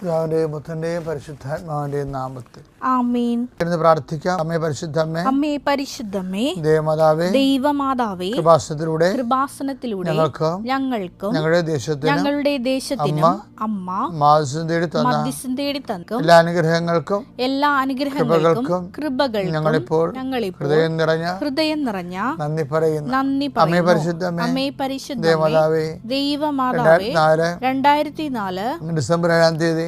പിതാവിന്റെയും പുത്രന്റെയും പരിശുദ്ധാത്മാവിന്റെയും നാമത്തിൽ. ആമേൻ. ഇരുന്ന് പ്രാർത്ഥിക്കാം. അമ്മേ പരിശുദ്ധമ്മേ അമ്മേ പരിശുദ്ധമ്മേ ദേവമാതാവേ ദൈവമാതാവേ കൃപാസനത്തിലൂടെ കൃപാസനത്തിലൂടെ ഞങ്ങൾക്ക് ഞങ്ങൾക്കും ഞങ്ങളുടെ ദേശത്തിന് ഞങ്ങളുടെ ദേശത്തിനും അമ്മ മാധ്യസം തേടി തന്ന മധ്യസ്ഥം തേടി തന്നക്കും എല്ലാ അനുഗ്രഹങ്ങൾക്കും എല്ലാ അനുഗ്രഹങ്ങൾക്കും കൃപകൾക്കും ഞങ്ങളിപ്പോൾ ഞങ്ങളിപ്പോൾ ഹൃദയം നിറഞ്ഞ ഹൃദയം നിറഞ്ഞ നന്ദി പറയുന്നു. നന്ദി അമ്മേ പരിശുദ്ധ പരിശുദ്ധമ്മേ അമ്മേ പരിശുദ്ധ ദേവമാതാവേ ദൈവമാതാവേ രണ്ടായിരത്തി നാല് ഡിസംബർ ഏഴാം തീയതി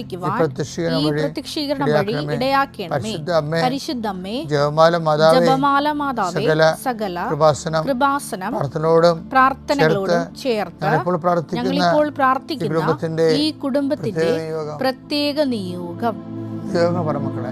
പ്രതിഷ്ഠിക്കുവാൻ ഈ പ്രത്യക്ഷീകരണം ഈ വഴി പ്രത്യക്ഷീകരണം വഴി ഇടയാക്കണമേ. ഇടയാക്കണമേ. പരിശുദ്ധ അമ്മേ പരിശുദ്ധമ്മേ ജപമാല മാതാവേ ജപമാല മാതാവേ സകല സകല കൃപാസനം കൃപാസനം പ്രാർത്ഥനയോടും പ്രാർത്ഥനകളോടും ചേർത്ത് ഞങ്ങളിപ്പോൾ പ്രാർത്ഥിക്കുന്ന ഈ കുടുംബത്തിന്റെ പ്രത്യേക നിയോഗം. പ്രത്യേക നിയോഗം പറ മക്കളെ.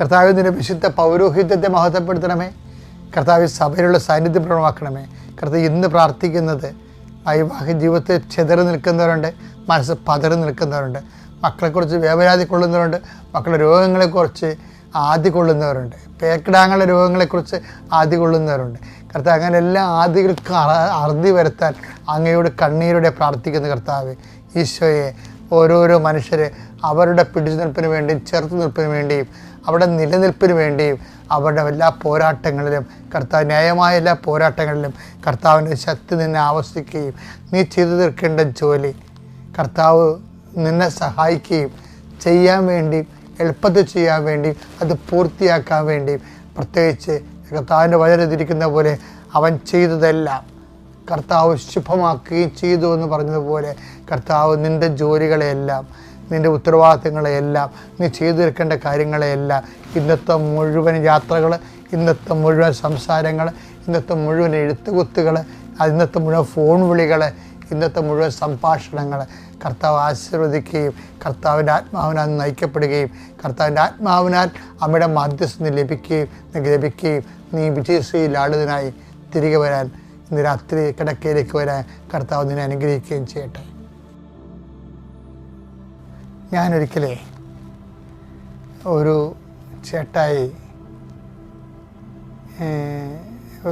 കർത്താവിന്റെ വിശുദ്ധ പൗരോഹിത്യത്തെ മഹത്വപ്പെടുത്തണമേ. കർത്താവ് സഭയിലുള്ള സാന്നിധ്യം പ്രകടമാക്കണമേ. കർത്താവ് ഇന്ന് പ്രാർത്ഥിക്കുന്നത് വൈവാഹിക ജീവിതത്തിൽ ചെതറി നിൽക്കുന്നവരുണ്ട് മനസ്സ് പതറി നിൽക്കുന്നവരുണ്ട് മക്കളെക്കുറിച്ച് വേവരാതി കൊള്ളുന്നവരുണ്ട് മക്കളുടെ രോഗങ്ങളെക്കുറിച്ച് ആദ്യ കൊള്ളുന്നവരുണ്ട് പേക്കിടാങ്ങളുടെ രോഗങ്ങളെക്കുറിച്ച് ആദ്യ കൊള്ളുന്നവരുണ്ട്. കർത്താവ് അങ്ങനെ എല്ലാ ആദികൾക്കും അറ- അറുതി വരുത്താൻ അങ്ങയോട് കണ്ണീരോടെ പ്രാർത്ഥിക്കുന്ന കർത്താവ്. ഈശോയെ ഓരോരോ മനുഷ്യരെ അവരുടെ പിടിച്ചു നിൽപ്പിന് വേണ്ടിയും ചെറുത്തു നിൽപ്പിന് വേണ്ടിയും അവിടെ നിലനിൽപ്പിന് വേണ്ടിയും അവരുടെ എല്ലാ പോരാട്ടങ്ങളിലും കർത്താവ് ന്യായമായ എല്ലാ പോരാട്ടങ്ങളിലും കർത്താവിന്റെ ശക്തി നിന്നെ ആവശ്യിക്കുകയും നീ ചെയ്തു തീർക്കേണ്ട ജോലി കർത്താവ് നിന്നെ സഹായിക്കുകയും ചെയ്യാൻ വേണ്ടി എളുപ്പത്തിൽ ചെയ്യാൻ വേണ്ടി അത് പൂർത്തിയാക്കാൻ വേണ്ടിയും പ്രത്യേകിച്ച് കർത്താവിന്റെ വചനത്തിരിക്കുന്ന പോലെ അവൻ ചെയ്തതെല്ലാം കർത്താവ് ശുഭമാക്കുകയും ചെയ്തു എന്ന് പറഞ്ഞതുപോലെ കർത്താവ് നിന്റെ ജോലികളെയെല്ലാം നിന്റെ ഉത്തരവാദിത്തങ്ങളെയെല്ലാം നീ ചെയ്തു തീർക്കേണ്ട കാര്യങ്ങളെയെല്ലാം ഇന്നത്തെ മുഴുവൻ യാത്രകൾ ഇന്നത്തെ മുഴുവൻ സംസാരങ്ങൾ ഇന്നത്തെ മുഴുവൻ എഴുത്തുകുത്തുകൾ ഇന്നത്തെ മുഴുവൻ ഫോൺ വിളികൾ ഇന്നത്തെ മുഴുവൻ സംഭാഷണങ്ങൾ കർത്താവ് ആശീർവദിക്കുകയും കർത്താവിന്റെ ആത്മാവിനാൽ നയിക്കപ്പെടുകയും കർത്താവിന്റെ ആത്മാവിനാൽ അമ്മയുടെ മാധ്യസ്ഥ ലഭിക്കുകയും ലഭിക്കുകയും നീ വിജയശ്രീ ലാളിതനായി തിരികെ വരാൻ ഇന്ന് രാത്രി കിടക്കയിലേക്ക് വരാൻ കർത്താവ് നിന്നെ അനുഗ്രഹിക്കുകയും ചെയ്യട്ടെ. ഞാനൊരിക്കലേ ഒരു ചേട്ടായി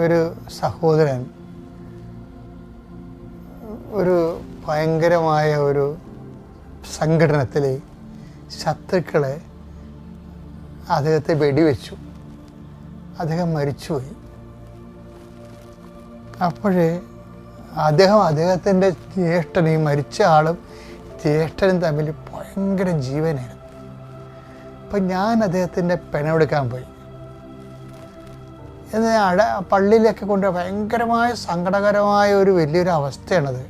ഒരു സഹോദരൻ ഒരു ഭയങ്കരമായ ഒരു സംഘടനത്തിൽ ശത്രുക്കളെ അദ്ദേഹത്തെ വെടിവെച്ചു. അദ്ദേഹം മരിച്ചുപോയി. അപ്പോഴേ അദ്ദേഹം അദ്ദേഹത്തിന്റെ ഈ മരിച്ച ആളും ജ്യേഷ്ഠനും തമ്മിൽ ഭയങ്കര ജീവനായിരുന്നു. അപ്പം ഞാൻ അദ്ദേഹത്തിന്റെ പെണമെടുക്കാൻ പോയി. എന്ന് അട പള്ളിയിലൊക്കെ കൊണ്ട് ഭയങ്കരമായ സങ്കടകരമായ ഒരു വലിയൊരു അവസ്ഥയാണത്.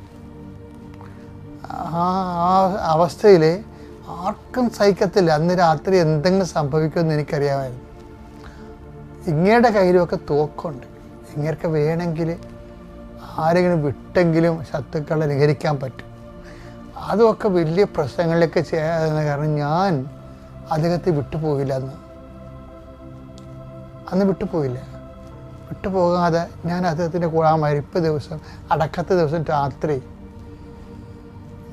ആ അവസ്ഥയിൽ ആർക്കും സഹിക്കത്തില്ല. അന്ന് രാത്രി എന്തെങ്കിലും സംഭവിക്കുമെന്ന് എനിക്കറിയാമായിരുന്നു. ഇങ്ങയുടെ കയ്യിലുമൊക്കെ തോക്കുണ്ട്. ഇങ്ങനെയൊക്കെ വേണമെങ്കിൽ ആരെങ്കിലും വിട്ടെങ്കിലും ശത്രുക്കളെ ലഹരിക്കാൻ പറ്റും. അതുമൊക്കെ വലിയ പ്രശ്നങ്ങളിലേക്ക് ചെയ്യാതെ കാരണം ഞാൻ അദ്ദേഹത്തെ വിട്ടുപോയില്ല അന്ന്. അന്ന് വിട്ടുപോയില്ല. വിട്ടുപോകാതെ ഞാൻ അദ്ദേഹത്തിന്റെ കൂടെ ആ മരിപ്പ് ദിവസം അടക്കത്തെ ദിവസം രാത്രി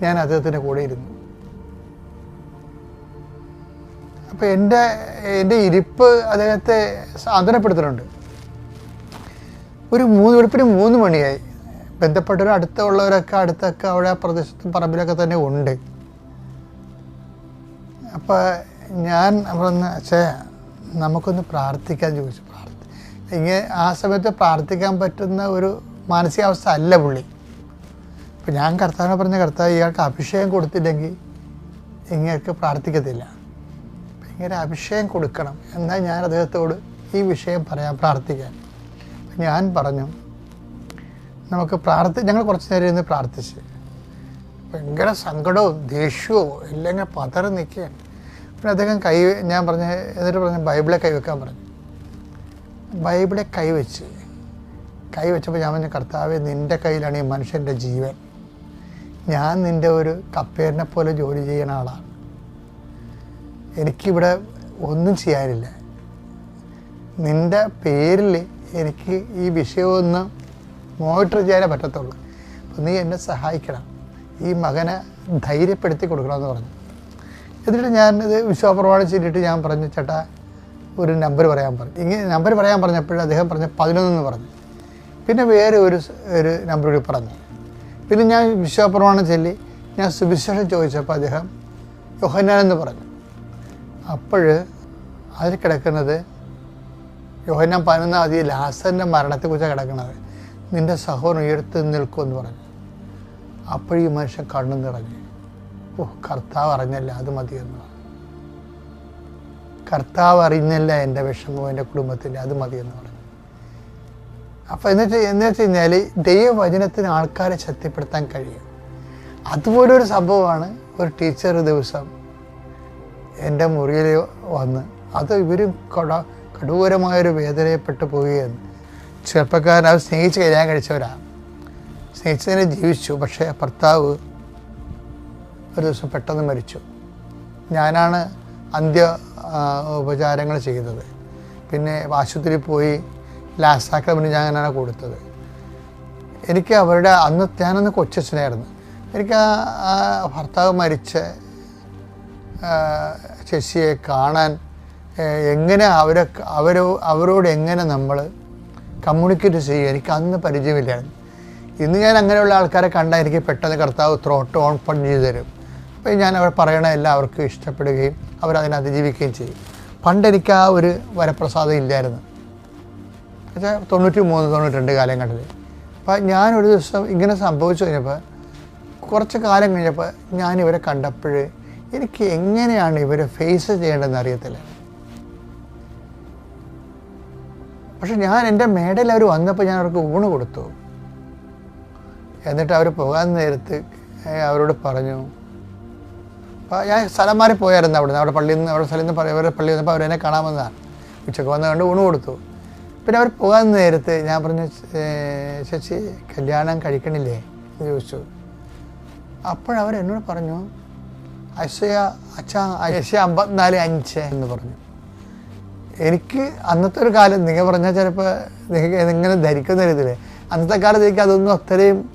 ഞാൻ അദ്ദേഹത്തിന്റെ കൂടെ ഇരുന്നു. അപ്പോൾ എന്റെ എന്റെ ഇരിപ്പ് അദ്ദേഹത്തെ സാന്ത്വനപ്പെടുത്തുന്നുണ്ട് ഒരു മൂന്ന് വെളുപ്പിന് മൂന്ന് മണിയായി. ബന്ധപ്പെട്ടവർ അടുത്തുള്ളവരൊക്കെ അടുത്തൊക്കെ അവിടെ ആ പ്രദേശത്തും പറമ്പിലൊക്കെ തന്നെ ഉണ്ട്. അപ്പോൾ ഞാൻ പറഞ്ഞ ചേ നമുക്കൊന്ന് പ്രാർത്ഥിക്കാൻ ചോദിച്ചു. പ്രാർത്ഥി ഇങ്ങനെ ആ സമയത്ത് പ്രാർത്ഥിക്കാൻ പറ്റുന്ന ഒരു മാനസികാവസ്ഥ അല്ല പുള്ളി. അപ്പം ഞാൻ കർത്താവിനെ പറഞ്ഞ കർത്താവ് ഇയാൾക്ക് അഭിഷേകം കൊടുത്തില്ലെങ്കിൽ ഇങ്ങനെയൊക്കെ പ്രാർത്ഥിക്കത്തില്ല. ഇങ്ങനെ അഭിഷേകം കൊടുക്കണം. എന്നാൽ ഞാൻ അദ്ദേഹത്തോട് ഈ വിഷയം പറയാൻ പ്രാർത്ഥിക്കാൻ. ഞാൻ പറഞ്ഞു നമുക്ക് പ്രാർത്ഥി ഞങ്ങൾ കുറച്ച് നേരം ഇരുന്ന് പ്രാർത്ഥിച്ച്. ഭയങ്കര സങ്കടവും ദേഷ്യവും ഇങ്ങനെ പതറി നിൽക്കുകയാണ്. പിന്നെ അദ്ദേഹം കൈ ഞാൻ പറഞ്ഞ എന്നിട്ട് പറഞ്ഞു ബൈബിളെ കൈവെക്കാൻ പറഞ്ഞു. ബൈബിളെ കൈവച്ച് കൈവച്ചപ്പോൾ ഞാൻ പറഞ്ഞു കർത്താവ് നിന്റെ കയ്യിലാണ് ഈ മനുഷ്യന്റെ ജീവൻ. ഞാൻ നിന്റെ ഒരു കപ്പേറിനെ പോലെ ജോലി ചെയ്യുന്ന ആളാണ്. എനിക്കിവിടെ ഒന്നും ചെയ്യാനില്ല. നിന്റെ പേരിൽ എനിക്ക് ഈ വിഷയമൊന്ന് മോണിറ്റർ ചെയ്യാനേ പറ്റത്തുള്ളൂ. അപ്പം നീ എന്നെ സഹായിക്കണം. ഈ മകനെ ധൈര്യപ്പെടുത്തി കൊടുക്കണമെന്ന് പറഞ്ഞു. എന്നിട്ട് ഞാൻ ഇത് വിശ്വാസപ്രമാണം ചെയ്തിട്ട് ഞാൻ പറഞ്ഞു ചേട്ടാ ഒരു നമ്പർ പറയാൻ പറഞ്ഞു. ഇങ്ങനെ നമ്പർ പറയാൻ പറഞ്ഞപ്പോൾ അദ്ദേഹം പറഞ്ഞ പതിനൊന്നെന്ന് പറഞ്ഞു. പിന്നെ വേറെ ഒരു ഒരു നമ്പർ കൂടി പറഞ്ഞു. പിന്നെ ഞാൻ വിശ്വാസപ്രമാണം ചൊല്ലി ഞാൻ സുവിശേഷം ചോദിച്ചപ്പോൾ അദ്ദേഹം യോഹന്നാൻ എന്ന് പറഞ്ഞു. അപ്പോൾ അതിൽ കിടക്കുന്നത് യോഹന്നാൻ പതിനൊന്നാം തീയതി ലാസറിന്റെ മരണത്തെക്കുറിച്ചാണ് കിടക്കുന്നത്. നിന്റെ സഹോദരൻ ഉയർത്തി നിൽക്കുമെന്ന് പറഞ്ഞു. അപ്പോൾ ഈ മനുഷ്യൻ കണ്ണു നിറഞ്ഞു ഓ കർത്താവ് അറിഞ്ഞല്ല അത് മതിയെന്ന് പറഞ്ഞു. കർത്താവ് അറിഞ്ഞല്ല എന്റെ വിഷമവും എന്റെ കുടുംബത്തിന്റെ അത് മതിയെന്ന് പറഞ്ഞു. അപ്പോൾ എന്നിട്ട് എന്ന് വെച്ച് കഴിഞ്ഞാൽ ദൈവവചനത്തിന് ആൾക്കാരെ ശക്തിപ്പെടുത്താൻ കഴിയും. അതുപോലൊരു സംഭവമാണ് ഒരു ടീച്ചർ ദിവസം എന്റെ മുറിയിൽ വന്ന് അത് ഇവരും കട കടൂരമായൊരു വേദനയെപ്പെട്ടു പോവുകയെന്ന് ചെറുപ്പക്കാരൻ അവർ സ്നേഹിച്ച് കല്യാണം കഴിച്ചവരാണ് സ്നേഹിച്ചതിനെ ജീവിച്ചു പക്ഷേ ഭർത്താവ് ഒരു ദിവസം പെട്ടെന്ന് മരിച്ചു. ഞാനാണ് അന്ത്യ ഉപചാരങ്ങൾ ചെയ്തത്. പിന്നെ ആശുപത്രിയിൽ പോയി ലാസാക്രമിന് ഞാനാണ് കൊടുത്തത്. എനിക്ക് അവരുടെ അന്ന് ഞാനന്ന് കൊച്ചച്ഛനായിരുന്നു. എനിക്ക് ആ ഭർത്താവ് മരിച്ച ശശിയെ കാണാൻ എങ്ങനെ അവരെ അവരോ അവരോട് എങ്ങനെ നമ്മൾ കമ്മ്യൂണിക്കേറ്റ് ചെയ്യുക. എനിക്ക് അന്ന് പരിചയമില്ലായിരുന്നു. ഇന്ന് ഞാൻ അങ്ങനെയുള്ള ആൾക്കാരെ കണ്ടാൽ എനിക്ക് പെട്ടെന്ന് കർത്താവ് ത്രോട്ട് ഓപ്പൺ ചെയ്ത് തരും. അപ്പോൾ ഞാൻ അവർ പറയണ എല്ലാവർക്കും ഇഷ്ടപ്പെടുകയും അവരതിനെ അതിജീവിക്കുകയും ചെയ്യും. പണ്ട് എനിക്ക് ആ ഒരു വരപ്രസാദം ഇല്ലായിരുന്നു. എന്നുവെച്ചാൽ തൊണ്ണൂറ്റി മൂന്ന് തൊണ്ണൂറ്റി കാലങ്ങളിൽ അപ്പം ഞാനൊരു ദിവസം ഇങ്ങനെ സംഭവിച്ചു കഴിഞ്ഞപ്പോൾ കുറച്ച് കാലം കഴിഞ്ഞപ്പോൾ ഞാൻ ഇവരെ കണ്ടപ്പോൾ എനിക്ക് എങ്ങനെയാണ് ഇവരെ ഫേസ് ചെയ്യേണ്ടതെന്ന് അറിയത്തില്ല. പക്ഷെ ഞാൻ എന്റെ മേടയിൽ അവർ വന്നപ്പോൾ ഞാൻ അവർക്ക് ഊണ് കൊടുത്തു. എന്നിട്ട് അവർ പോകാൻ നേരത്ത് അവരോട് പറഞ്ഞു ഞാൻ സ്ഥലം മാറി പോയായിരുന്നു അവിടെ നിന്ന് അവിടെ പള്ളിയിൽ നിന്ന് അവിടെ സ്ഥലത്ത് നിന്ന് അവരുടെ പള്ളി വന്നപ്പോൾ അവരെന്നെ കാണാമെന്നാണ് ഉച്ചയ്ക്ക് വന്ന് കണ്ട് ഊണ് കൊടുത്തു. പിന്നെ അവർ പോകാൻ നേരത്ത് ഞാൻ പറഞ്ഞു ചേച്ചി കല്യാണം കഴിക്കണില്ലേ? എന്ന് ചോദിച്ചു. അപ്പോഴവരെന്നോട് പറഞ്ഞു അശ്വയ അച്ഛ അശ്വ അമ്പത്തിനാല് അഞ്ച് എന്ന് പറഞ്ഞു. എനിക്ക് അന്നത്തെ ഒരു കാലം നിങ്ങൾ പറഞ്ഞാൽ ചിലപ്പോൾ നിങ്ങൾക്ക് ഇങ്ങനെ ധരിക്കുന്ന രീതിയിൽ അന്നത്തെ കാലത്ത് എനിക്ക് അതൊന്നും അത്രയും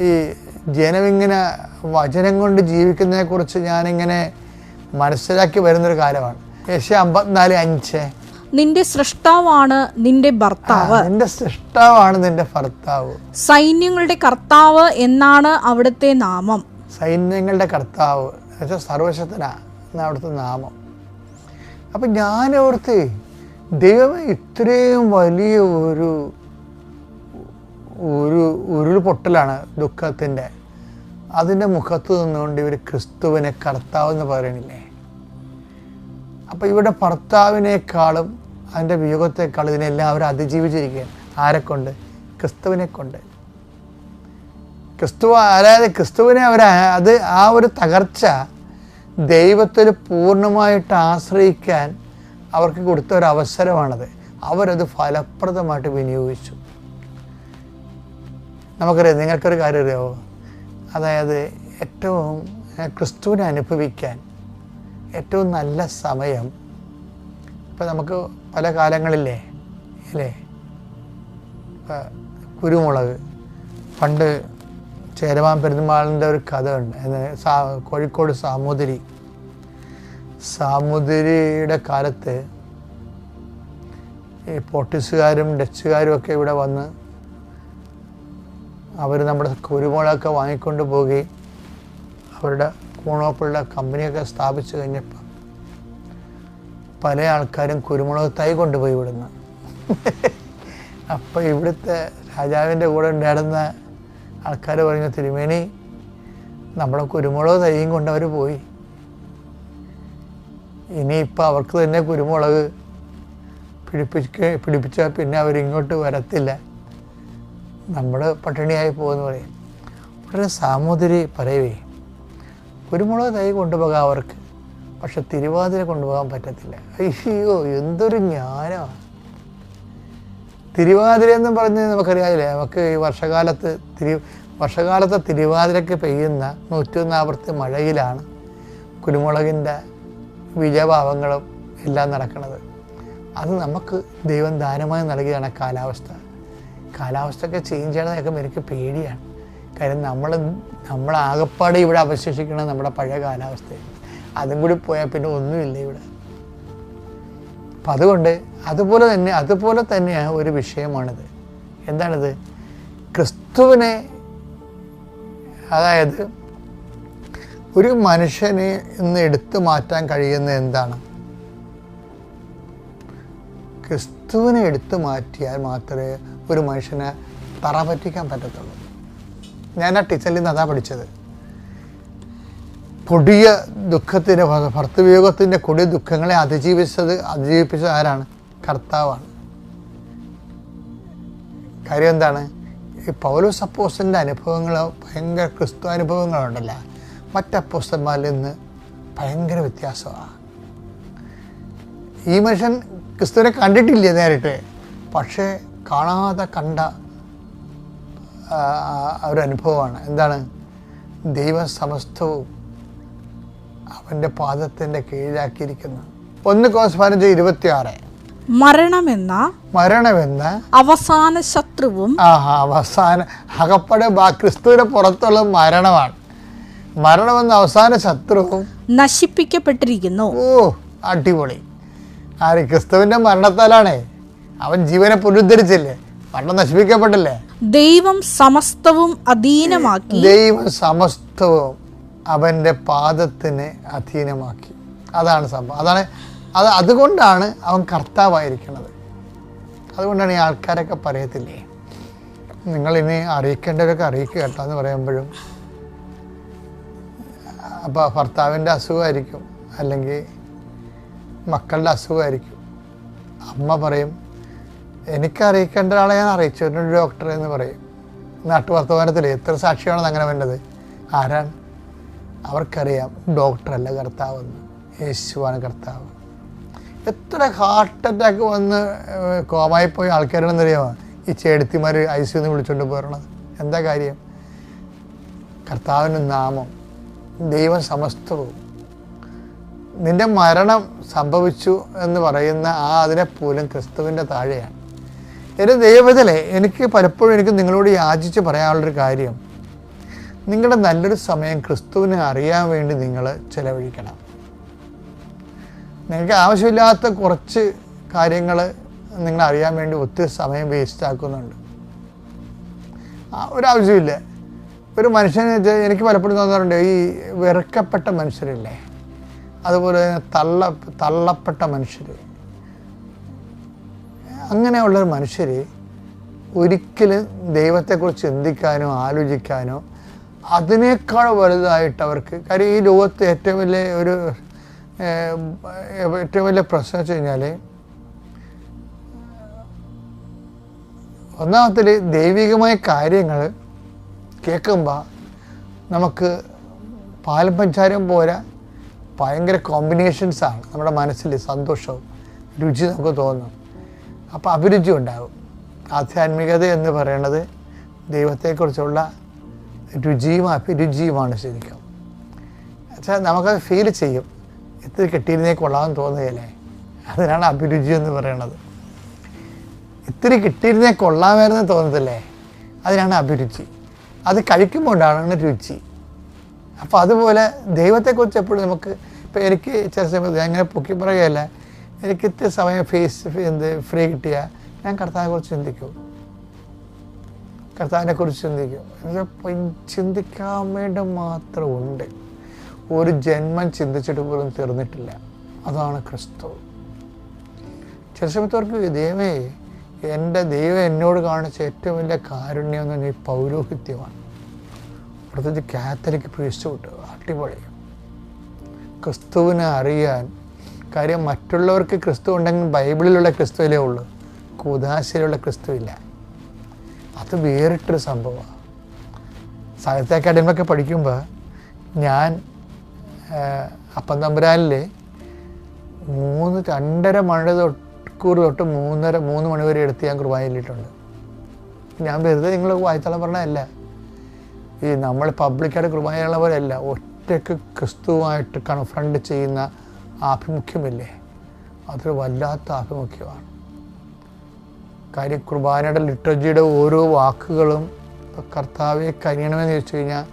ഈ ജനമിങ്ങനെ വചനം കൊണ്ട് ജീവിക്കുന്നതിനെക്കുറിച്ച് ഞാനിങ്ങനെ മനസ്സിലാക്കി വരുന്നൊരു കാലമാണ്. യേശു അമ്പത്തിനാല് അഞ്ച്. നിന്റെ സൃഷ്ടാവാണ് നിന്റെ ഭർത്താവ്. നിന്റെ സൃഷ്ടാവാണ് നിന്റെ ഭർത്താവ്. സൈന്യങ്ങളുടെ കർത്താവ് എന്നാണ് അവിടുത്തെ നാമം. സൈന്യങ്ങളുടെ കർത്താവ്. സർവശത്തിനാണ് അവിടുത്തെ നാമം. അപ്പം ഞാൻ ഓർത്ത് ദൈവം ഇത്രയും വലിയ ഒരു ഒരു ഉരുൾപൊട്ടലാണ് ദുഃഖത്തിന്റെ. അതിന്റെ മുഖത്ത് നിന്നുകൊണ്ട് ഇവർ ക്രിസ്തുവിനെ കർത്താവ് എന്ന് പറയണില്ലേ? അപ്പോൾ ഇവിടെ ഭർത്താവിനേക്കാളും അതിന്റെ വിയോഗത്തെക്കാളും ഇതിനെല്ലാം അവർ അതിജീവിച്ചിരിക്കുകയാണ്. ആരെ കൊണ്ട് ക്രിസ്തുവിനെ കൊണ്ട് ക്രിസ്തു അതായത് ക്രിസ്തുവിനെ അവർ അത് ആ ഒരു തകർച്ച ദൈവത്തിൽ പൂർണമായിട്ട് ആശ്രയിക്കാൻ അവർക്ക് കൊടുത്ത ഒരു അവസരമാണത്. അവരത് ഫലപ്രദമായിട്ട് വിനിയോഗിച്ചു. നമുക്കറിയാം നിങ്ങൾക്കൊരു കാര്യം അറിയാമോ അതായത് ഏറ്റവും ക്രിസ്തുവിനെ അനുഭവിക്കാൻ ഏറ്റവും നല്ല സമയം ഇപ്പം നമുക്ക് പല കാലങ്ങളില്ലേ അല്ലേ? കുരുമുളക് പണ്ട് ചേരമാൻ പെരുമാളിന്റെ ഒരു കഥ ഉണ്ട് സാ കോഴിക്കോട് സാമൂതിരി. സാമൂതിരിയുടെ കാലത്ത് ഈ പോർട്ടീസുകാരും ഡച്ചുകാരും ഒക്കെ ഇവിടെ വന്ന് അവർ നമ്മുടെ കുരുമുളകൊക്കെ വാങ്ങിക്കൊണ്ട് പോവുകയും അവരുടെ കൂണോപ്പുള്ള കമ്പനിയൊക്കെ സ്ഥാപിച്ചു കഴിഞ്ഞപ്പോൾ പല ആൾക്കാരും കുരുമുളക് തൈ കൊണ്ടുപോയി ഇവിടുന്ന്. അപ്പോൾ ഇവിടുത്തെ രാജാവിന്റെ കൂടെ ഉണ്ടായിരുന്ന ആൾക്കാർ പറഞ്ഞു തിരുമേനി നമ്മളെ കുരുമുളക് തൈയും കൊണ്ട് അവർ പോയി. ഇനിയിപ്പോൾ അവർക്ക് തന്നെ കുരുമുളക് പിടിപ്പിക്ക പിടിപ്പിച്ചാൽ പിന്നെ അവരിങ്ങോട്ട് വരത്തില്ല. നമ്മൾ പട്ടിണിയായി പോകുമെന്ന് പറയും. ഉടനെ സാമൂതിരി പറയവേ. കുരുമുളക് തൈ കൊണ്ടുപോകാം അവർക്ക്. പക്ഷെ തിരുവാതിര കൊണ്ടുപോകാൻ പറ്റത്തില്ല. അയ്യോ എന്തൊരു ജ്ഞാനമാണ് തിരുവാതിര എന്ന് പറഞ്ഞ് നമുക്കറിയാമില്ലേ നമുക്ക് ഈ വർഷകാലത്ത് തിരു വർഷകാലത്തെ തിരുവാതിരയ്ക്ക് പെയ്യുന്ന നൂറ്റൊന്നാവർത്തി മഴയിലാണ് കുരുമുളകിന്റെ വിജയഭാവങ്ങളും എല്ലാം നടക്കുന്നത്. അത് നമുക്ക് ദൈവം ദാനമായി നൽകിയതാണ് കാലാവസ്ഥ. കാലാവസ്ഥയൊക്കെ ചേഞ്ച് ചെയ്യണതൊക്കെ എനിക്ക് പേടിയാണ്. കാര്യം നമ്മൾ ആകപ്പാടെ ഇവിടെ അവശേഷിക്കുന്നത് നമ്മുടെ പഴയ കാലാവസ്ഥയാണ്. അതും കൂടി പോയാൽ പിന്നെ ഒന്നുമില്ല ഇവിടെ. അപ്പം അതുകൊണ്ട് അതുപോലെ തന്നെ അതുപോലെ തന്നെയാണ് ഒരു വിഷയമാണിത്. എന്താണിത്? ക്രിസ്തുവിനെ അതായത് ഒരു മനുഷ്യനെ ഇന്ന് എടുത്തു മാറ്റാൻ കഴിയുന്ന എന്താണ്? ക്രിസ്തുവിനെ എടുത്തു മാറ്റിയാൽ മാത്രമേ ഒരു മനുഷ്യനെ തറ പറ്റിക്കാൻ പറ്റത്തുള്ളൂ. ഞാൻ ആ ടീച്ചറിൽ നിന്ന് അതാ പഠിച്ചത്. കൊടിയ ദുഃഖത്തിന്റെ ഭർത്തവിയോഗത്തിന്റെ കൊടിയ ദുഃഖങ്ങളെ അതിജീവിച്ചത് അതിജീവിപ്പിച്ചത് ആരാണ്? കർത്താവാണ്. കാര്യം എന്താണ്? ഈ പൗലോസ് അപ്പോസ്റ്റലിന്റെ അനുഭവങ്ങൾ ഭയങ്കര ക്രിസ്തു അനുഭവങ്ങളുണ്ടല്ല. മറ്റപ്പോസ്റ്റന്മാരിൽ നിന്ന് ഭയങ്കര വ്യത്യാസമാണ് ഈ മനുഷ്യൻ ക്രിസ്തുവിനെ കണ്ടിട്ടില്ല നേരിട്ട്? പക്ഷേ കാണാതെ കണ്ട ഒരു അനുഭവമാണ്. എന്താണ്? ദൈവ സമസ്തവും അവന്റെ പാദത്തിന്റെ കീഴാക്കിയിരിക്കുന്നു. ഒന്ന് കോസ് പതിനഞ്ച് ഇരുപത്തിയാറ്. മരണമെന്ന മരണമെന്ന അവസാന ശത്രുവും ആഹാ അവസാന അകപ്പടെ ക്രിസ്തുവിന് പുറത്തുള്ള മരണമാണ്. മരണമെന്ന അവസാന ശത്രുവും നശിപ്പിക്കപ്പെട്ടിരിക്കുന്നു. ഓ അടിപൊളി. ആര് ക്രിസ്തുവിന്റെ മരണത്താലാണേ? അവൻ ജീവനെ പുനരുദ്ധരിച്ചില്ലേ? മരണം നശിപ്പിക്കപ്പെട്ടില്ലേ? ദൈവം സമസ്തവും അധീനമാക്കി ദൈവം സമസ്തവും. അവന്റെ പാദത്തിനെ അധീനമാക്കി. അതാണ് സംഭവം. അതാണ് അത് അതുകൊണ്ടാണ് അവൻ കർത്താവായിരിക്കുന്നത്. അതുകൊണ്ടാണ് ഈ ആൾക്കാരൊക്കെ പറയത്തില്ലേ നിങ്ങളിനി അറിയിക്കേണ്ടവരൊക്കെ അറിയിക്കുക കേട്ടോ എന്ന് പറയുമ്പോഴും അപ്പോൾ ഭർത്താവിന്റെ അസുഖമായിരിക്കും അല്ലെങ്കിൽ മക്കളുടെ അസുഖമായിരിക്കും. അമ്മ പറയും എനിക്ക് അറിയിക്കേണ്ട ആളെ ഞാൻ അറിയിച്ചു ഡോക്ടർ എന്ന് പറയും. നാട്ടുവർത്തമാനത്തിൽ എത്ര സാക്ഷിയാണെന്ന് അങ്ങനെ വേണ്ടത് ആരാണ്? അവർക്കറിയാം ഡോക്ടറല്ല കർത്താവെന്ന് യേശുവാണ് കർത്താവ്. എത്ര ഹാർട്ട് അറ്റാക്ക് വന്ന് കോമായി പോയ ആൾക്കാരാണെന്നറിയാമോ ഈ ചേടത്തിമാർ ഐ സി ഒന്ന് വിളിച്ചുകൊണ്ട് പോരണത് എന്താ കാര്യം? കർത്താവിന്റെ നാമം ദൈവം സമസ്തവും. നിന്റെ മരണം സംഭവിച്ചു എന്ന് പറയുന്ന ആ അതിനെ പോലും ക്രിസ്തുവിന്റെ താഴെയാണ്. എന്റെ ദൈവത്തിലെ എനിക്ക് പലപ്പോഴും എനിക്ക് നിങ്ങളോട് യാചിച്ച് പറയാനുള്ളൊരു കാര്യം നിങ്ങളുടെ നല്ലൊരു സമയം ക്രിസ്തുവിനെ അറിയാൻ വേണ്ടി നിങ്ങൾ ചിലവഴിക്കണം. നിങ്ങൾക്ക് ആവശ്യമില്ലാത്ത കുറച്ച് കാര്യങ്ങൾ നിങ്ങൾ അറിയാൻ വേണ്ടി ഒത്തിരി സമയം വേസ്റ്റ് ആക്കുന്നുണ്ട്. ഒരാവശ്യമില്ല. ഒരു മനുഷ്യനെ വെച്ചാൽ എനിക്ക് പലപ്പോഴും തോന്നാറുണ്ട് ഈ വെറുക്കപ്പെട്ട മനുഷ്യരില്ലേ? അതുപോലെ തന്നെ തള്ള തള്ളപ്പെട്ട മനുഷ്യർ അങ്ങനെയുള്ളൊരു മനുഷ്യർ ഒരിക്കലും ദൈവത്തെക്കുറിച്ച് ചിന്തിക്കാനോ ആലോചിക്കാനോ അതിനേക്കാൾ വലുതായിട്ട് അവർക്ക് കാര്യം ഈ ലോകത്ത് ഏറ്റവും വലിയ ഒരു ഏറ്റവും വലിയ പ്രശ്നം വെച്ച് കഴിഞ്ഞാൽ ഒന്നാമത്തിൽ ദൈവികമായ കാര്യങ്ങൾ കേൾക്കുമ്പോൾ നമുക്ക് പാലും പഞ്ചാരം പോരാ ഭയങ്കര കോമ്പിനേഷൻസാണ് നമ്മുടെ മനസ്സിൽ സന്തോഷവും രുചി നമുക്ക് തോന്നും. അപ്പോൾ അഭിരുചി ഉണ്ടാകും. ആധ്യാത്മികത എന്ന് പറയുന്നത് ദൈവത്തെക്കുറിച്ചുള്ള രുചിയും അഭിരുചിയുമാണ് ശരിക്കും. വെച്ചാൽ നമുക്കത് ഫീൽ ചെയ്യും. ഇത്തിരി കിട്ടിയിരുന്നേ കൊള്ളാമെന്ന് തോന്നുകയല്ലേ? അതിനാണ് അഭിരുചി എന്ന് പറയണത്. ഇത്തിരി കിട്ടിയിരുന്നേ കൊള്ളാമായിരുന്നു തോന്നത്തില്ലേ? അതിനാണ് അഭിരുചി. അത് കഴിക്കുമ്പോൾ ഉണ്ടാണ് രുചി. അപ്പോൾ അതുപോലെ ദൈവത്തെക്കുറിച്ച് എപ്പോഴും നമുക്ക് ഇപ്പോൾ എനിക്ക് ചില സമയത്ത് ഞാൻ ഇങ്ങനെ പൊക്കി പറയുകയല്ല എനിക്ക് ഇത്തിരി സമയം ഫേസ് എന്ത് ഫ്രീ കിട്ടിയാൽ ഞാൻ കർത്താവിനെ കുറിച്ച് ചിന്തിക്കും. കർത്താവിനെ കുറിച്ച് ചിന്തിക്കും എന്നുവെച്ചാൽ ചിന്തിക്കാൻ വേണ്ടി മാത്രം ഉണ്ട് ഒരു ജന്മം ചിന്തിച്ചിട്ട് പോലും തീർന്നിട്ടില്ല. അതാണ് ക്രിസ്തു. ചില സമയത്തവർക്ക് ദൈവമേ എന്റെ ദൈവം എന്നോട് കാണിച്ച ഏറ്റവും വലിയ കാരുണ്യം എന്ന് പറഞ്ഞാൽ പൗരോഹിത്യമാണ്. പ്രത്യേകിച്ച് കാത്തലിക് പ്രീസ്റ്റ്ഹുഡ് അടിപൊളി. ക്രിസ്തുവിനെ അറിയാൻ കാര്യം മറ്റുള്ളവർക്ക് ക്രിസ്തു ഉണ്ടെങ്കിൽ ബൈബിളിലുള്ള ക്രിസ്തുവിലേ ഉള്ളൂ. കൂതാശയിലുള്ള ക്രിസ്തു ഇല്ല അത് വേറിട്ടൊരു സംഭവമാണ്. സാഹിത്യ അക്കാഡമിയൊക്കെ പഠിക്കുമ്പോൾ ഞാൻ അപ്പം തമ്പുരാനിൽ മൂന്ന് രണ്ടര മണി തൊട്ടൂർ തൊട്ട് മൂന്നര മൂന്ന് മണി വരെ എടുത്ത് ഞാൻ കുർബാനയിലിട്ടുണ്ട് ഞാൻ വെറുതെ നിങ്ങൾ വായിത്തളം പറഞ്ഞതല്ല. ഈ നമ്മൾ പബ്ലിക്കായിട്ട് കുർബാനയുള്ള പോലെയല്ല ഒറ്റയ്ക്ക് ക്രിസ്തുവായിട്ട് കൺഫ്രണ്ട് ചെയ്യുന്ന ആഭിമുഖ്യമില്ലേ? അതൊരു വല്ലാത്ത ആഭിമുഖ്യമാണ്. കാര്യം കുർബാനയുടെ ലിറ്റർജിയുടെ ഓരോ വാക്കുകളും കർത്താവെ കനിയണമെന്ന് ചോദിച്ചു കഴിഞ്ഞാൽ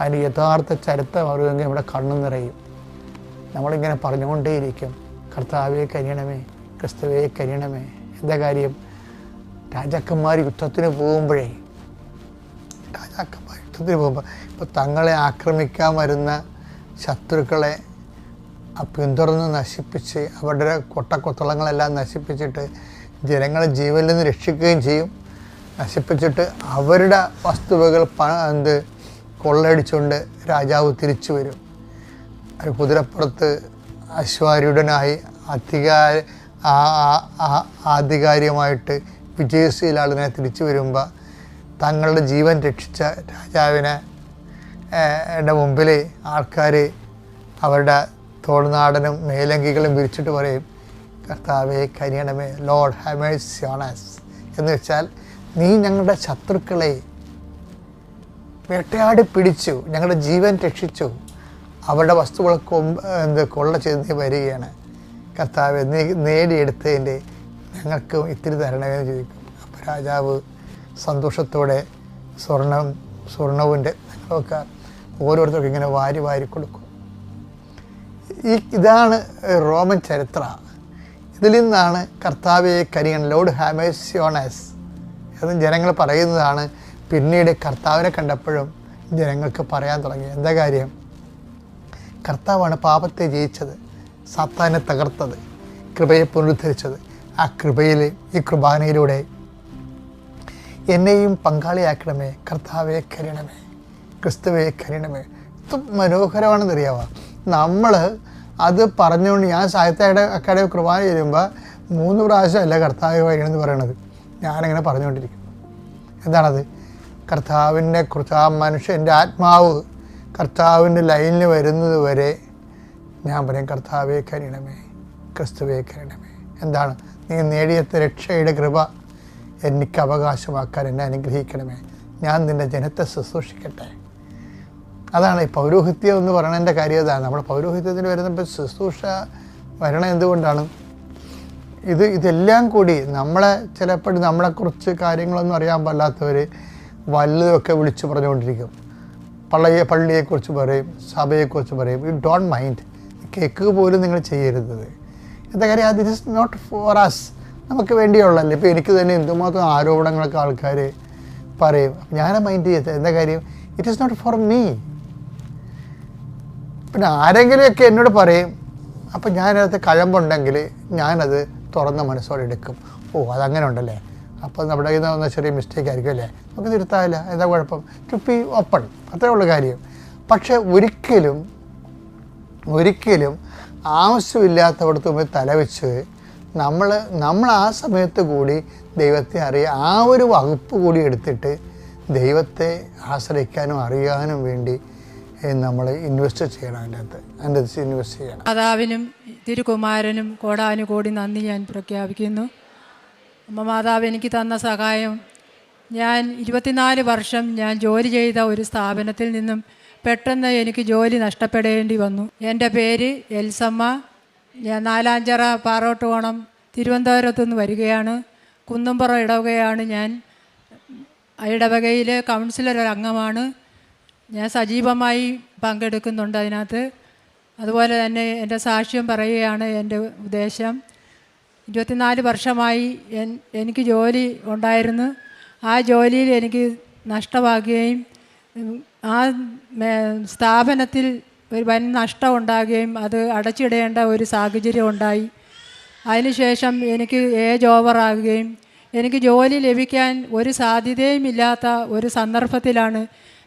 അതിന് യഥാർത്ഥ ചരിത്രം അറിയുമെങ്കിൽ നമ്മുടെ കണ്ണു നിറയും. നമ്മളിങ്ങനെ പറഞ്ഞുകൊണ്ടേയിരിക്കും കർത്താവെ കനിയണമേ ക്രിസ്തുവെ കനിയണമേ. എന്താ കാര്യം? രാജാക്കന്മാർ യുദ്ധത്തിന് പോകുമ്പോഴേ രാജാക്കന്മാർ യുദ്ധത്തിന് പോകുമ്പോൾ ഇപ്പോൾ തങ്ങളെ ആക്രമിക്കാൻ വരുന്ന ശത്രുക്കളെ പിന്തുടർന്ന് നശിപ്പിച്ച് അവരുടെ കൊട്ടക്കൊത്തളങ്ങളെല്ലാം നശിപ്പിച്ചിട്ട് ജനങ്ങളെ ജീവനിൽ നിന്ന് രക്ഷിക്കുകയും ചെയ്യും. നശിപ്പിച്ചിട്ട് അവരുടെ വസ്തുവകൾ എന്ത് കൊള്ളയടിച്ചുകൊണ്ട് രാജാവ് തിരിച്ചു വരും. ഒരു കുതിരപ്പുറത്ത് അശ്വാരൂഢനായി അധികാര ആധികാരികമായിട്ട് വിജയശീലാളിനെ തിരിച്ചു വരുമ്പോൾ തങ്ങളുടെ ജീവൻ രക്ഷിച്ച രാജാവിനെ മുമ്പിൽ ആൾക്കാർ അവരുടെ തോൾനാടനും മേലങ്കികളും വിരിച്ചിട്ട് പറയും കർത്താവെ കരിയണമേ ലോഡ് ഹാമേഴ്സ് എന്ന് വെച്ചാൽ നീ ഞങ്ങളുടെ ശത്രുക്കളെ വേട്ടയാടി പിടിച്ചു ഞങ്ങളുടെ ജീവൻ രക്ഷിച്ചു. അവരുടെ വസ്തുക്കളൊക്കെ എന്ത് കൊള്ള ചെയ്ത് നീ വരികയാണ്. കർത്താവ് നീ നേടിയെടുത്തതിന്റെ ഞങ്ങൾക്ക് ഇത്തിരി തരണമെന്ന് ചോദിക്കും. അപ്പോൾ രാജാവ് സന്തോഷത്തോടെ സ്വർണം സ്വർണവിന്റെ ഒക്കെ ഓരോരുത്തർക്കും ഇങ്ങനെ വാരി വാരി കൊടുക്കും. ഈ ഇതാണ് റോമൻ ചരിത്ര. ഇതിൽ നിന്നാണ് കർത്താവെ കരിയൻ ലോഡ് ഹാമേസ്യോണസ് എന്ന് ജനങ്ങൾ പറയുന്നതാണ് പിന്നീട് കർത്താവിനെ കണ്ടപ്പോഴും ജനങ്ങൾക്ക് പറയാൻ തുടങ്ങി. എന്താ കാര്യം? കർത്താവാണ് പാപത്തെ ജയിച്ചത് സാത്താനെ തകർത്തത് കൃപയെ പുനരുദ്ധരിച്ചത്. ആ കൃപയിൽ ഈ കുർബാനയിലൂടെ എന്നെയും പങ്കാളിയാക്കണമേ കർത്താവെ കരുണമേ ക്രിസ്തുവെ കരുണമേ ഇത് മനോഹരമാണെന്നറിയാമോ നമ്മൾ അത് പറഞ്ഞുകൊണ്ട് ഞാൻ സാഹിത്യ അക്കാഡ- അക്കാഡമി കുർബാന ചെയ്യുമ്പോൾ മൂന്ന് പ്രാവശ്യം അല്ല കർത്താവ് വായിക്കണമെന്ന് പറയണത്. ഞാനങ്ങനെ പറഞ്ഞുകൊണ്ടിരിക്കും എന്താണത്? കർത്താവിനെ കുറിച്ച് ആ മനുഷ്യന്റെ ആത്മാവ് കർത്താവിന്റെ ലൈനിൽ വരുന്നത് വരെ ഞാൻ പറയും കർത്താവെ കരിണമേ ക്രിസ്തുവെ കരിണമേ. എന്താണ്? നീ നേടിയത്തെ രക്ഷയുടെ കൃപ എനിക്ക് അവകാശമാക്കാൻ എന്നെ അനുഗ്രഹിക്കണമേ. ഞാൻ നിന്റെ ജനത്തെ ശുശ്രൂഷിക്കട്ടെ. അതാണ് ഈ പൗരോഹിത്യം എന്ന് പറയുന്നതിന്റെ കാര്യം അതാണ്. നമ്മുടെ പൗരോഹിത്യത്തിന് വരുന്നപ്പോൾ ശുശ്രൂഷ വരണം എന്തുകൊണ്ടാണ്? ഇത് ഇതെല്ലാം കൂടി നമ്മളെ ചിലപ്പോൾ നമ്മളെക്കുറിച്ച് കാര്യങ്ങളൊന്നും അറിയാൻ പാടില്ലാത്തവർ വല്ലതൊക്കെ വിളിച്ചു പറഞ്ഞുകൊണ്ടിരിക്കും. പള്ളിയെ പള്ളിയെക്കുറിച്ച് പറയും സഭയെക്കുറിച്ച് പറയും. യു ഡോണ്ട് മൈൻഡ് കേക്ക് പോലും നിങ്ങൾ ചെയ്യരുത്. എന്താ കാര്യം? This is not for us നമുക്ക് വേണ്ടിയുള്ളല്ലേ ഇപ്പോൾ എനിക്ക് തന്നെ എന്തുമാത്രം ആരോപണങ്ങളൊക്കെ ആൾക്കാർ പറയും. ഞാൻ മൈൻഡ് ചെയ്യത്തെ. എന്താ കാര്യം? It is not for me പിന്നെ ആരെങ്കിലുമൊക്കെ എന്നോട് പറയും അപ്പം ഞാനത് കഴമ്പുണ്ടെങ്കിൽ ഞാനത് തുറന്ന മനസ്സോടെ എടുക്കും. ഓ അതങ്ങനെ ഉണ്ടല്ലേ അപ്പോൾ നമ്മുടെ കയ്യിൽ നിന്ന് ചെറിയ മിസ്റ്റേക്ക് ആയിരിക്കും അല്ലേ? നമുക്ക് തിരുത്താവില്ല എന്താ കുഴപ്പം? ടു ബി ഓപ്പൺ അത്രേ ഉള്ളൂ കാര്യം. പക്ഷെ ഒരിക്കലും ഒരിക്കലും ആവശ്യമില്ലാത്തവിടത്ത് പോയി തലവെച്ച് നമ്മൾ നമ്മൾ ആ സമയത്ത് കൂടി ദൈവത്തെ അറിയുക ആ ഒരു വകുപ്പ് കൂടി എടുത്തിട്ട് ദൈവത്തെ ആശ്രയിക്കാനും അറിയാനും വേണ്ടി നമ്മൾ ഇൻവെസ്റ്റ് ചെയ്യണം അതിന്റെ അകത്ത് ഇൻവെസ്റ്റ് ചെയ്യണം. മാതാവിനും തിരുകുമാരനും കോടാനുകോടി നന്ദി ഞാൻ പ്രഖ്യാപിക്കുന്നു. അമ്മ മാതാവ് എനിക്ക് തന്ന സഹായം. ഞാൻ ഇരുപത്തിനാല് വർഷം ഞാൻ ജോലി ചെയ്ത ഒരു സ്ഥാപനത്തിൽ നിന്നും പെട്ടെന്ന് എനിക്ക് ജോലി നഷ്ടപ്പെടേണ്ടി വന്നു. എന്റെ പേര് എൽസമ്മ. ഞാൻ നാലാഞ്ചിറ പാറോട്ടുകോണം തിരുവനന്തപുരത്തു നിന്ന് വരികയാണ്. കുന്നുംപുറം ഇടവകയാണ് ഞാൻ. ഇടവകയിലെ കൗൺസിലർ അംഗമാണ് ഞാൻ സജീവമായി പങ്കെടുക്കുന്നുണ്ട് അതിനകത്ത്. അതുപോലെ തന്നെ എന്റെ സാക്ഷ്യം പറയുകയാണ് എന്റെ ഉദ്ദേശം. ഇരുപത്തിനാല് വർഷമായി എനിക്ക് ജോലി ഉണ്ടായിരുന്നു. ആ ജോലിയിൽ എനിക്ക് നഷ്ടമാകുകയും ആ സ്ഥാപനത്തിൽ ഒരു വൻ നഷ്ടം ഉണ്ടാകുകയും അത് അടച്ചിടേണ്ട ഒരു സാഹചര്യം ഉണ്ടായി. അതിനുശേഷം എനിക്ക് ഏജ് ഓവറാകുകയും എനിക്ക് ജോലി ലഭിക്കാൻ ഒരു സാധ്യതയും ഇല്ലാത്ത ഒരു സന്ദർഭത്തിലാണ്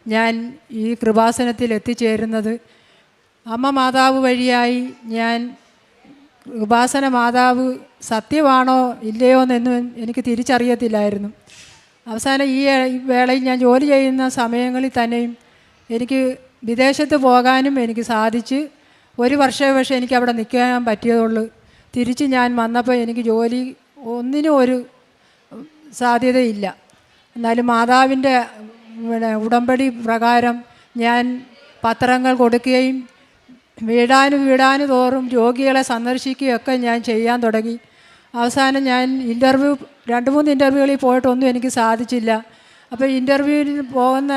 ഞാൻ ഈ കൃപാസനത്തിൽ എത്തിച്ചേരുന്നത്. അമ്മ മാതാവ് വഴിയായി ഞാൻ കൃപാസന മാതാവ് സത്യമാണോ ഇല്ലയോ എന്നൊന്നും എനിക്ക് തിരിച്ചറിയത്തില്ലായിരുന്നു. അവസാനം ഈ വേളയിൽ ഞാൻ ജോലി ചെയ്യുന്ന സമയങ്ങളിൽ തന്നെയും എനിക്ക് വിദേശത്ത് പോകാനും എനിക്ക് സാധിച്ച് ഒരു വർഷമേ പക്ഷേ എനിക്ക് അവിടെ നിൽക്കാൻ പറ്റിയതുള്ളൂ. തിരിച്ച് ഞാൻ വന്നപ്പോൾ എനിക്ക് ജോലി ഒന്നിനും ഒരു സാധ്യതയില്ല. എന്നാലും മാതാവിന്റെ പിന്നെ ഉടമ്പടി പ്രകാരം ഞാൻ പത്രങ്ങൾ കൊടുക്കുകയും വീടാനും വീടാനും തോറും രോഗികളെ സന്ദർശിക്കുകയൊക്കെ ഞാൻ ചെയ്യാൻ തുടങ്ങി. അവസാനം ഞാൻ ഇന്റർവ്യൂ രണ്ട് മൂന്ന് ഇന്റർവ്യൂകളിൽ പോയിട്ടൊന്നും എനിക്ക് സാധിച്ചില്ല. അപ്പോൾ ഇന്റർവ്യൂവിന് പോകുന്ന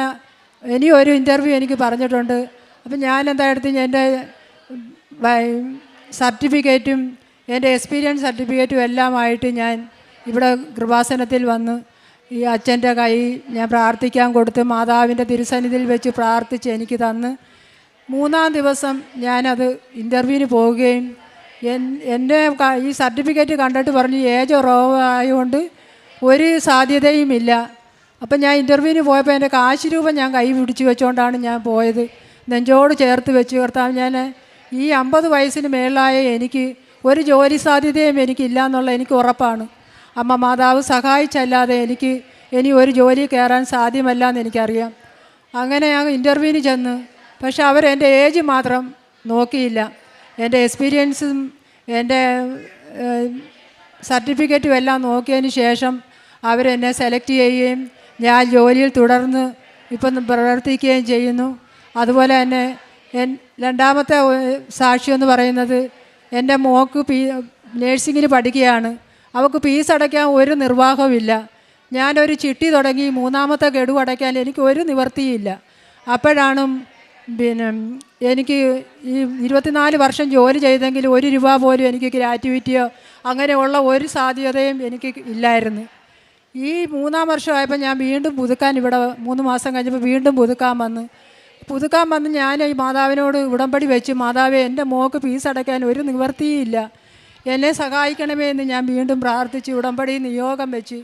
ഇനി ഒരു ഇന്റർവ്യൂ എനിക്ക് പറഞ്ഞിട്ടുണ്ട്. അപ്പം ഞാൻ എന്താ എടുത്ത് എന്റെ സർട്ടിഫിക്കറ്റും എന്റെ എക്സ്പീരിയൻസ് സർട്ടിഫിക്കറ്റും എല്ലാമായിട്ട് ഞാൻ ഇവിടെ കൃപാസനത്തിൽ വന്ന് ഈ അച്ഛന്റെ കൈ ഞാൻ പ്രാർത്ഥിക്കാൻ കൊടുത്ത് മാതാവിന്റെ തിരുസന്നിധിയിൽ വെച്ച് പ്രാർത്ഥിച്ച് എനിക്ക് തന്ന് മൂന്നാം ദിവസം ഞാനത് ഇന്റർവ്യൂവിന് പോവുകയും എൻ എന്റെ ഈ സർട്ടിഫിക്കറ്റ് കണ്ടിട്ട് പറഞ്ഞു ഏജ് കുറവായതുകൊണ്ട് ഒരു സാധ്യതയുമില്ല. അപ്പം ഞാൻ ഇന്റർവ്യൂവിന് പോയപ്പോൾ എന്റെ കാശ് രൂപ ഞാൻ കൈ പിടിച്ച് വെച്ചുകൊണ്ടാണ് ഞാൻ പോയത്. നെഞ്ചോട് ചേർത്ത് വെച്ച് കർത്താവ് ഞാൻ ഈ അമ്പത് വയസ്സിന് മേളിലായ എനിക്ക് ഒരു ജോലി സാധ്യതയും എനിക്കില്ല എന്നുള്ള എനിക്ക് ഉറപ്പാണ്. അമ്മ മാതാവ് സഹായിച്ചല്ലാതെ എനിക്ക് ഇനി ഒരു ജോലി കയറാൻ സാധ്യമല്ല എന്ന് എനിക്കറിയാം. അങ്ങനെ ഞാൻ ഇന്റർവ്യൂവിന് ചെന്ന് പക്ഷെ അവർ എന്റെ ഏജ് മാത്രം നോക്കിയില്ല. എന്റെ എക്സ്പീരിയൻസും എന്റെ സർട്ടിഫിക്കറ്റും എല്ലാം നോക്കിയതിന് ശേഷം അവരെന്നെ സെലക്ട് ചെയ്യുകയും ഞാൻ ജോലിയിൽ തുടർന്ന് ഇപ്പം പ്രവർത്തിക്കുകയും ചെയ്യുന്നു. അതുപോലെ തന്നെ എൻ രണ്ടാമത്തെ സാക്ഷി എന്ന് പറയുന്നത് എന്റെ മോക്ക് പി നേഴ്സിങ്ങിന് പഠിക്കുകയാണ്. അവൾക്ക് ഫീസ് അടയ്ക്കാൻ ഒരു നിർവാഹമില്ല ഞാനൊരു ചിട്ടി തുടങ്ങി മൂന്നാമത്തെ ഗഡു അടയ്ക്കാൻ എനിക്ക് ഒരു നിവർത്തിയില്ല. അപ്പോഴാണ് പിന്നെ എനിക്ക് ഈ ഇരുപത്തിനാല് വർഷം ജോലി ചെയ്തെങ്കിൽ ഒരു രൂപ പോലും എനിക്ക് ഗ്രാറ്റുവിറ്റിയോ അങ്ങനെയുള്ള ഒരു സാധ്യതയും എനിക്ക് ഇല്ലായിരുന്നു. ഈ മൂന്നാം വർഷമായപ്പോൾ ഞാൻ വീണ്ടും പുതുക്കാൻ ഇവിടെ മൂന്ന് മാസം കഴിഞ്ഞപ്പോൾ വീണ്ടും പുതുക്കാൻ വന്ന്. പുതുക്കാൻ വന്ന് ഞാൻ ഈ മാതാവിനോട് ഉടമ്പടി വെച്ച് മാതാവ് എന്റെ മോക്ക് ഫീസ് അടയ്ക്കാൻ ഒരു നിവർത്തിയില്ല. എന്നെ സഹായിക്കണമേ എന്ന് ഞാൻ വീണ്ടും പ്രാർത്ഥിച്ച്. ഉടമ്പടി നിയോഗം വെച്ച്.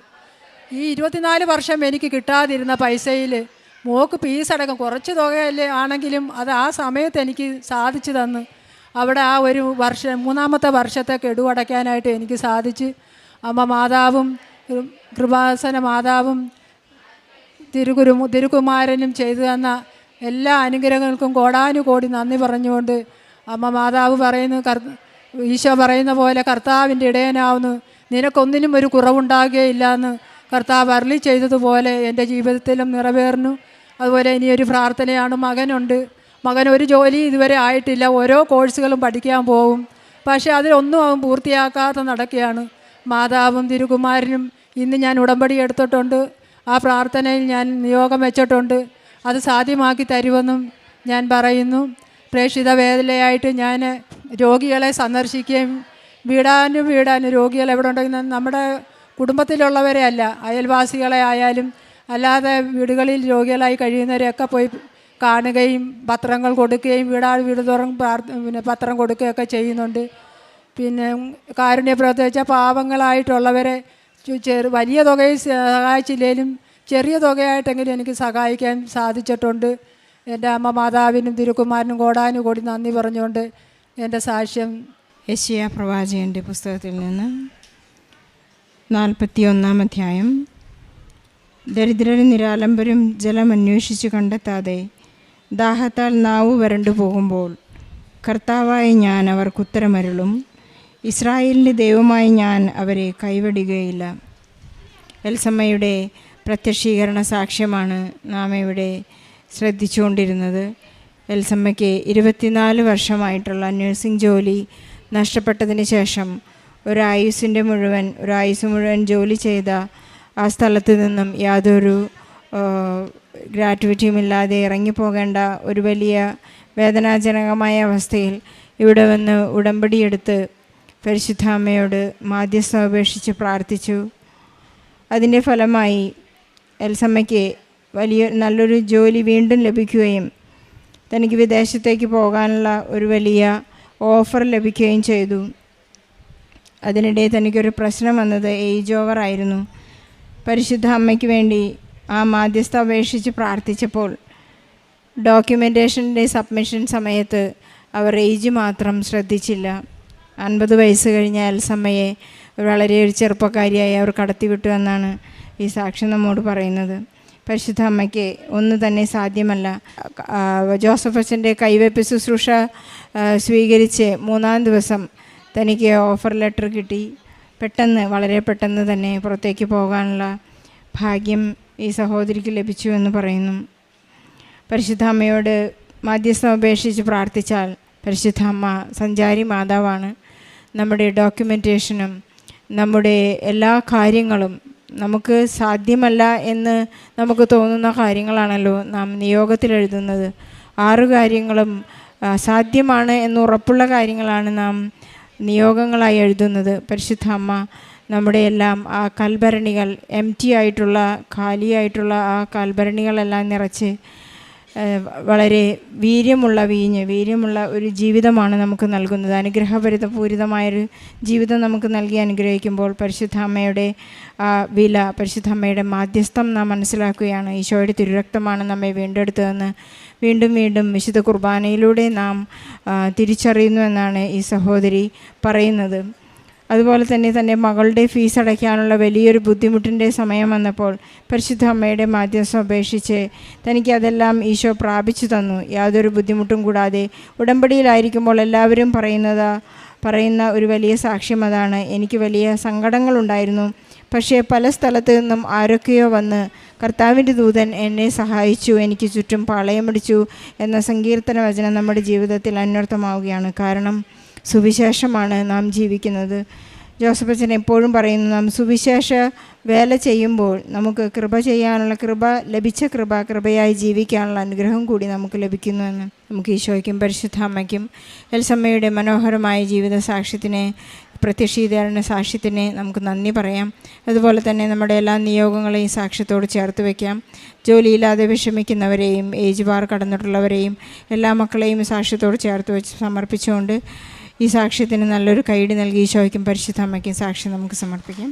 ഈ ഇരുപത്തിനാല് വർഷം എനിക്ക് കിട്ടാതിരുന്ന പൈസയിൽ മോക്ക് പീസ് അടക്കം കുറച്ച് തുകയല്ലേ ആണെങ്കിലും അത് ആ സമയത്ത് എനിക്ക് സാധിച്ചു തന്ന്. അവിടെ ആ ഒരു വർഷം മൂന്നാമത്തെ വർഷത്തെ കെടുവടയ്ക്കാനായിട്ട് എനിക്ക് സാധിച്ച്. അമ്മ മാതാവും കൃപാസന മാതാവും തിരുകുരു തിരുകുമാരനും ചെയ്തു തന്ന എല്ലാ അനുഗ്രഹങ്ങൾക്കും കോടാനുകോടി നന്ദി പറഞ്ഞുകൊണ്ട് അമ്മ മാതാവ് പറയുന്നു ഈശോ പറയുന്ന പോലെ കർത്താവിന്റെ ഇടയനാവുന്നു. നിനക്കൊന്നിനും ഒരു കുറവുണ്ടാകുകയില്ല എന്ന് കർത്താവ് അരളി ചെയ്തതുപോലെ എന്റെ ജീവിതത്തിലും നിറവേറുന്നു. അതുപോലെ ഇനി ഒരു പ്രാർത്ഥനയാണ്. മകനുണ്ട്. മകൻ ഒരു ജോലി ഇതുവരെ ആയിട്ടില്ല. ഓരോ കോഴ്സുകളും പഠിക്കാൻ പോകും പക്ഷേ അതിലൊന്നും അവൻ പൂർത്തിയാക്കാതെ നടക്കുകയാണ് മാതാവും തിരുകുമാരനും ഇന്ന് ഞാൻ ഉടമ്പടി എടുത്തിട്ടുണ്ട്. ആ പ്രാർത്ഥനയിൽ ഞാൻ നിയോഗം വെച്ചിട്ടുണ്ട്. അത് സാധ്യമാക്കി തരുമെന്നും ഞാൻ പറയുന്നു. പ്രേക്ഷിത വേദനയായിട്ട് ഞാൻ രോഗികളെ സന്ദർശിക്കുകയും വീടാനും വീടാനും രോഗികൾ എവിടെ ഉണ്ടെങ്കിൽ നമ്മുടെ കുടുംബത്തിലുള്ളവരെ അല്ല അയൽവാസികളെ ആയാലും അല്ലാതെ വീടുകളിൽ രോഗികളായി കഴിയുന്നവരെയൊക്കെ പോയി കാണുകയും പത്രങ്ങൾ കൊടുക്കുകയും വീടാ വീട് തോറും പിന്നെ പത്രം കൊടുക്കുകയൊക്കെ ചെയ്യുന്നുണ്ട്. പിന്നെ കാരുണ്യ പ്രവർത്തിച്ച പാവങ്ങളായിട്ടുള്ളവരെ ചെറു വലിയ തുകയിൽ സഹായിച്ചില്ലെങ്കിലും ചെറിയ തുകയായിട്ടെങ്കിലും എനിക്ക് സഹായിക്കാൻ സാധിച്ചിട്ടുണ്ട്. എന്റെ അമ്മ മാതാവിനും തിരുക്കുമാരനും കോടാനും കൂടി നന്ദി പറഞ്ഞുകൊണ്ട് എന്റെ സാക്ഷ്യം യശിയ പ്രവാചകന്റെ പുസ്തകത്തിൽ നിന്ന് നാൽപ്പത്തി ഒന്നാം അധ്യായം. ദരിദ്രരും നിരാലംബരും ജലം അന്വേഷിച്ച് കണ്ടെത്താതെ ദാഹത്താൽ നാവ് വരണ്ടു പോകുമ്പോൾ കർത്താവായ ഞാൻ അവർക്ക് ഉത്തരമരുളും. ഇസ്രായേലിന്റെ ദൈവമായി ഞാൻ അവരെ കൈവടികയില്ല. എൽസമ്മയുടെ പ്രത്യക്ഷീകരണ സാക്ഷ്യമാണ്. നാം ഇവിടെ ശ്രദ്ധിച്ചുകൊണ്ടിരുന്നത്. എൽസമ്മയ്ക്ക് ഇരുപത്തിനാല് വർഷമായിട്ടുള്ള നഴ്സിംഗ് ജോലി നഷ്ടപ്പെട്ടതിന് ശേഷം ഒരായുസിന്റെ മുഴുവൻ ഒരായുസ് മുഴുവൻ ജോലി ചെയ്ത ആ സ്ഥലത്ത് നിന്നും യാതൊരു ഗ്രാറ്റുവിറ്റിയും ഇല്ലാതെ ഇറങ്ങിപ്പോകേണ്ട ഒരു വലിയ വേദനാജനകമായ അവസ്ഥയിൽ ഇവിടെ വന്ന് ഉടമ്പടിയെടുത്ത് പരിശുദ്ധ അമ്മയോട് മാധ്യസ്ഥം അപേക്ഷിച്ച് പ്രാർത്ഥിച്ചു. അതിന്റെ ഫലമായി എൽസമ്മയ്ക്ക് വലിയ നല്ലൊരു ജോലി വീണ്ടും ലഭിക്കുകയും തനിക്ക് വിദേശത്തേക്ക് പോകാനുള്ള ഒരു വലിയ ഓഫർ ലഭിക്കുകയും ചെയ്തു. അതിനിടെ തനിക്കൊരു പ്രശ്നം വന്നത് ഏജ് ഓവർ ആയിരുന്നു. പരിശുദ്ധ അമ്മയ്ക്ക് വേണ്ടി ആ മാധ്യസ്ഥ അപേക്ഷിച്ച് പ്രാർത്ഥിച്ചപ്പോൾ ഡോക്യുമെന്റേഷന്റെ സബ്മിഷൻ സമയത്ത് അവർ ഏജ് മാത്രം ശ്രദ്ധിച്ചില്ല. അൻപത് വയസ്സ് കഴിഞ്ഞ അൽസമ്മയെ വളരെ ഒരു ചെറുപ്പക്കാരിയായി അവർ കടത്തിവിട്ടു എന്നാണ് ഈ സാക്ഷി നമ്മോട് പറയുന്നത്. പരിശുദ്ധ അമ്മയ്ക്ക് ഒന്നും തന്നെ സാധ്യമല്ല. ജോസഫ് അച്ഛന്റെ കൈവയ്പ് ശുശ്രൂഷ സ്വീകരിച്ച് മൂന്നാം ദിവസം തനിക്ക് ഓഫർ ലെറ്റർ കിട്ടി. പെട്ടെന്ന് വളരെ പെട്ടെന്ന് തന്നെ പുറത്തേക്ക് പോകാനുള്ള ഭാഗ്യം ഈ സഹോദരിക്ക് ലഭിച്ചു എന്ന് പറയുന്നു. പരിശുദ്ധ അമ്മയോട് മാധ്യസ്ഥം അപേക്ഷിച്ച് പ്രാർത്ഥിച്ചാൽ പരിശുദ്ധ അമ്മ സഞ്ചാരി മാതാവാണ്. നമ്മുടെ ഡോക്യുമെന്റേഷനും നമ്മുടെ എല്ലാ കാര്യങ്ങളും നമുക്ക് സാധ്യമല്ല എന്ന് നമുക്ക് തോന്നുന്ന കാര്യങ്ങളാണല്ലോ നാം നിയോഗത്തിൽ എഴുതുന്നത്. ആറ് കാര്യങ്ങളും സാധ്യമാണ് എന്ന് ഉറപ്പുള്ള കാര്യങ്ങളാണ് നാം നിയോഗങ്ങളായി എഴുതുന്നത്. പരിശുദ്ധ അമ്മ നമ്മുടെ എല്ലാം ആ കൽഭരണികൾ എം ടി ആയിട്ടുള്ള ഖാലിയായിട്ടുള്ള ആ കൽഭരണികളെല്ലാം നിറച്ച് വളരെ വീര്യമുള്ള വീഞ്ഞ് വീര്യമുള്ള ഒരു ജീവിതമാണ് നമുക്ക് നൽകുന്നത്. അനുഗ്രഹഭരിതപൂരിതമായൊരു ജീവിതം നമുക്ക് നൽകി അനുഗ്രഹിക്കുമ്പോൾ പരിശുദ്ധ അമ്മയുടെ ആ വില പരിശുദ്ധ അമ്മയുടെ മാധ്യസ്ഥം നാം മനസ്സിലാക്കുകയാണ്. ഈശോയുടെ തിരുരക്തമാണ് നമ്മെ വീണ്ടെടുത്തതെന്ന് വീണ്ടും വീണ്ടും വിശുദ്ധ കുർബാനയിലൂടെ നാം തിരിച്ചറിയുന്നു എന്നാണ് ഈ സഹോദരി പറയുന്നത്. അതുപോലെ തന്നെ തന്റെ മകളുടെ ഫീസ് അടയ്ക്കാനുള്ള വലിയൊരു ബുദ്ധിമുട്ടിന്റെ സമയം വന്നപ്പോൾ പരിശുദ്ധ അമ്മയുടെ മാധ്യസ്ഥം അപേക്ഷിച്ച് തനിക്ക് അതെല്ലാം ഈശോ പ്രാപിച്ചു തന്നു. യാതൊരു ബുദ്ധിമുട്ടും കൂടാതെ ഉടമ്പടിയിലായിരിക്കുമ്പോൾ എല്ലാവരും പറയുന്നത് പറയുന്ന ഒരു വലിയ സാക്ഷ്യം അതാണ്. എനിക്ക് വലിയ സങ്കടങ്ങളുണ്ടായിരുന്നു. പക്ഷേ പല സ്ഥലത്ത് നിന്നും ആരൊക്കെയോ വന്ന് കർത്താവിന്റെ ദൂതൻ എന്നെ സഹായിച്ചു എനിക്ക് ചുറ്റും പാളയമടിച്ചു എന്ന സങ്കീർത്തന വചനം നമ്മുടെ ജീവിതത്തിൽ അന്വർത്ഥമാവുകയാണ്. കാരണം സുവിശേഷമാണ് നാം ജീവിക്കുന്നത്. ജോസഫ് അച്ഛൻ എപ്പോഴും പറയുന്നു നാം സുവിശേഷ വേല ചെയ്യുമ്പോൾ നമുക്ക് കൃപ ചെയ്യാനുള്ള കൃപ ലഭിച്ച കൃപ കൃപയായി ജീവിക്കാനുള്ള അനുഗ്രഹം കൂടി നമുക്ക് ലഭിക്കുന്നുവെന്ന് നമുക്ക് ഈശോയ്ക്കും പരിശുദ്ധ അമ്മയ്ക്കും എൽസമ്മയുടെ മനോഹരമായ ജീവിത സാക്ഷ്യത്തിനെ പ്രത്യക്ഷീകരണ സാക്ഷ്യത്തിന് നമുക്ക് നന്ദി പറയാം. അതുപോലെ തന്നെ നമ്മുടെ എല്ലാ നിയോഗങ്ങളെയും സാക്ഷ്യത്തോട് ചേർത്ത് വയ്ക്കാം ജോലിയില്ലാതെ വിഷമിക്കുന്നവരെയും ഏജ് ബാർ കടന്നിട്ടുള്ളവരെയും എല്ലാ മക്കളെയും സാക്ഷ്യത്തോട് ചേർത്ത് വെച്ച് സമർപ്പിച്ചുകൊണ്ട് ഈ സാക്ഷ്യത്തിന് നല്ലൊരു കൈഡി നൽകി ഈശോയ്ക്കും പരിശുദ്ധ സാക്ഷ്യം നമുക്ക് സമർപ്പിക്കാം.